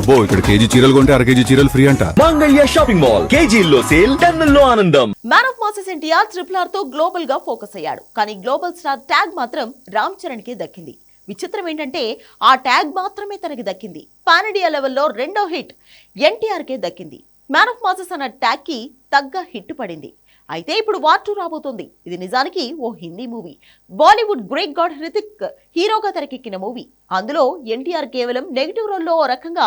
అబ్బో ఇక్కడ కేజీ చీరలు కొంటే అర కేజీ చీరలు ఫ్రీ అంట. Mangalya shopping mall. కేజీల్లో సేల్ టన్నుల్లో ఆనందం. Man of masses NTR triple ఆర్తో గ్లోబల్గా ఫోకస్ అయ్యాడు. కానీ గ్లోబల్ స్టార్ ట్యాగ్ మాత్రం రామ్ చరణ్కి దక్కింది. విచిత్రం ఏంటంటే ఆ ట్యాగ్ మాత్రమే తనకి దక్కింది. పాన్ ఇండియా లెవెల్లో రెండో హిట్ ఎన్టీఆర్ కే దక్కింది. మ్యాన్ ఆఫ్ మాసెస్ అన్న ట్యాగ్కి తగ్గ హిట్ పడింది. అయితే ఇప్పుడు వార్ టూ రాబోతుంది. ఇది నిజానికి ఓ Hindi movie. Bollywood great god Hrithik హీరోగా తెరకెక్కిన మూవీ. అందులో ఎన్టీఆర్ కేవలం నెగిటివ్ రోల్లో ఓ రకంగా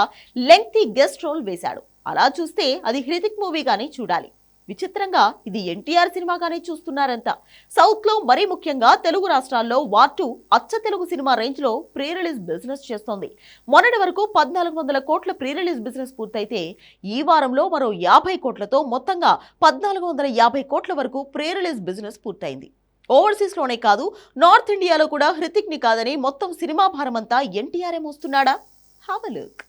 లెంగ్తీ గెస్ట్ రోల్ వేశాడు. అలా చూస్తే అది హృతిక్ మూవీగానే చూడాలి. విచిత్రంగా ఇది ఎన్టీఆర్ సినిమాగానే చూస్తున్నారంతా సౌత్లో మరీ ముఖ్యంగా తెలుగు రాష్ట్రాల్లో వార్ టూ అచ్చ తెలుగు సినిమా రేంజ్లో ప్రీ రిలీజ్ బిజినెస్ చేస్తోంది. మొన్నటి వరకు పద్నాలుగు వందల కోట్ల ప్రీ రిలీజ్ బిజినెస్ పూర్తయితే ఈ వారంలో మరో యాభై కోట్లతో మొత్తంగా పద్నాలుగు వందల యాభై కోట్ల వరకు ప్రీ రిలీజ్ బిజినెస్ పూర్తయింది. ఓవర్సీస్లోనే కాదు నార్త్ ఇండియాలో కూడా హృతిక్ని కాదని మొత్తం సినిమా భారమంతా ఎన్టీఆర్ఏ మోస్తున్నాడా? Have look.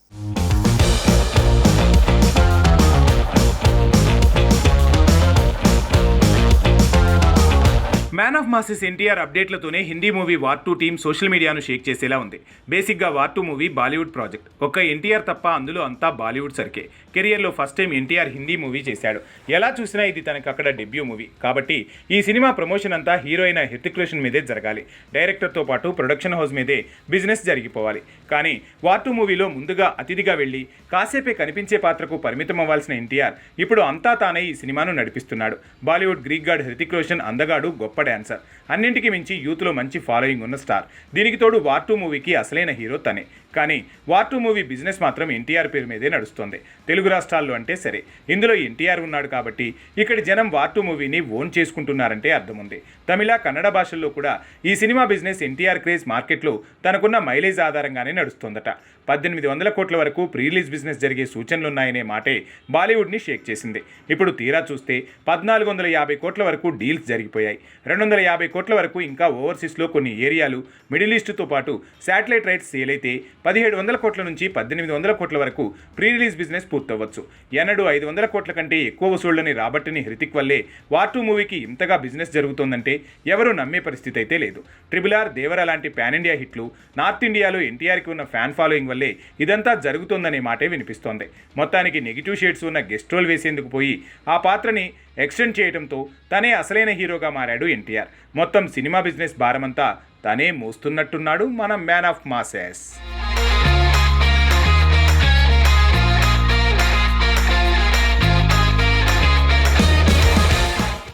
Man of masses NTR అప్డేట్లతోనే Hindi movie war two team social మీడియాను షేక్ చేసేలా ఉంది. బేసిక్గా war two movie Bollywood project ఒక్క ఎన్టీఆర్ తప్ప అందులో అంతా బాలీవుడ్ సరికే. కెరియర్లో first time NTR Hindi movie చేశాడు. ఎలా చూసినా ఇది తనకు అక్కడ డెబ్యూ మూవీ కాబట్టి ఈ సినిమా ప్రమోషన్ అంతా హీరో అయిన హృతిక్ రోషన్ మీదే జరగాలి. డైరెక్టర్తో పాటు ప్రొడక్షన్ హౌస్ మీదే బిజినెస్ జరిగిపోవాలి. కానీ వార్ టూ మూవీలో ముందుగా అతిథిగా వెళ్ళి కాసేపే కనిపించే పాత్రకు పరిమితం అవ్వాల్సిన ఎన్టీఆర్ ఇప్పుడు అంతా తానే ఈ సినిమాను నడిపిస్తున్నాడు. బాలీవుడ్ గ్రీక్ గాడ్ హృతిక్ రోషన్ అందగాడు గొప్ప డాన్సర్ అన్నింటికి మించి యూత్లో మంచి ఫాలోయింగ్ ఉన్న స్టార్. దీనికి తోడు వార్ టూ మూవీకి అసలైన హీరో తనే. కానీ వార్ టూ మూవీ బిజినెస్ మాత్రం ఎన్టీఆర్ పేరు మీదే నడుస్తుంది. తెలుగు రాష్ట్రాల్లో అంటే సరే. ఇందులో ఎన్టీఆర్ ఉన్నాడు కాబట్టి ఇక్కడి జనం వార్ టూ మూవీని ఓన్ చేసుకుంటున్నారంటే అర్థం ఉంది తమిళ కన్నడ భాషల్లో కూడా ఈ సినిమా బిజినెస్ ఎన్టీఆర్ క్రేజ్ మార్కెట్లో తనకున్న మైలేజ్ ఆధారంగానే నడుస్తోందట. పద్దెనిమిది వందల కోట్ల వరకు ప్రీ రిలీజ్ బిజినెస్ జరిగే సూచనలున్నాయనే మాటే బాలీవుడ్ని షేక్ చేసింది. ఇప్పుడు తీరా చూస్తే పద్నాలుగు వందల యాభై కోట్ల వరకు డీల్స్ జరిగిపోయాయి. రెండు వందల యాభై కోట్ల వరకు ఇంకా ఓవర్సీస్లో కొన్ని ఏరియాలు మిడిల్ ఈస్ట్తో పాటు శాటిలైట్ రైట్స్ సేల్ అయితే పదిహేడు వందల కోట్ల నుంచి పద్దెనిమిది వందల కోట్ల వరకు ప్రీ రిలీజ్ బిజినెస్ పూర్తవ్వచ్చు. ఎన్నడూ ఐదు వందల కోట్ల కంటే ఎక్కువ వసూళ్ళని రాబట్టిని హృతిక్ వల్లే వార్ టూ మూవీకి ఇంతగా బిజినెస్ జరుగుతోందంటే ఎవరూ నమ్మే పరిస్థితి అయితే లేదు. ట్రిబుల్ ఆర్ దేవర లాంటి పాన్ ఇండియా హిట్లు నార్త్ ఇండియాలో ఎన్టీఆర్కి ఉన్న ఫ్యాన్ ఫాలోయింగ్ వల్లే ఇదంతా జరుగుతోందనే మాటే వినిపిస్తోంది. మొత్తానికి నెగిటివ్ షేడ్స్ ఉన్న గెస్ట్ రోల్ వేసేందుకు పోయి ఆ పాత్రని ఎక్స్టెండ్ చేయడంతో తనే అసలైన హీరోగా మారాడు ఎన్టీఆర్. ఎన్టీఆర్ మొత్తం సినిమా బిజినెస్ భారమంతా తనే మోస్తున్నట్టున్నాడు మన మ్యాన్ ఆఫ్ మాసెస్.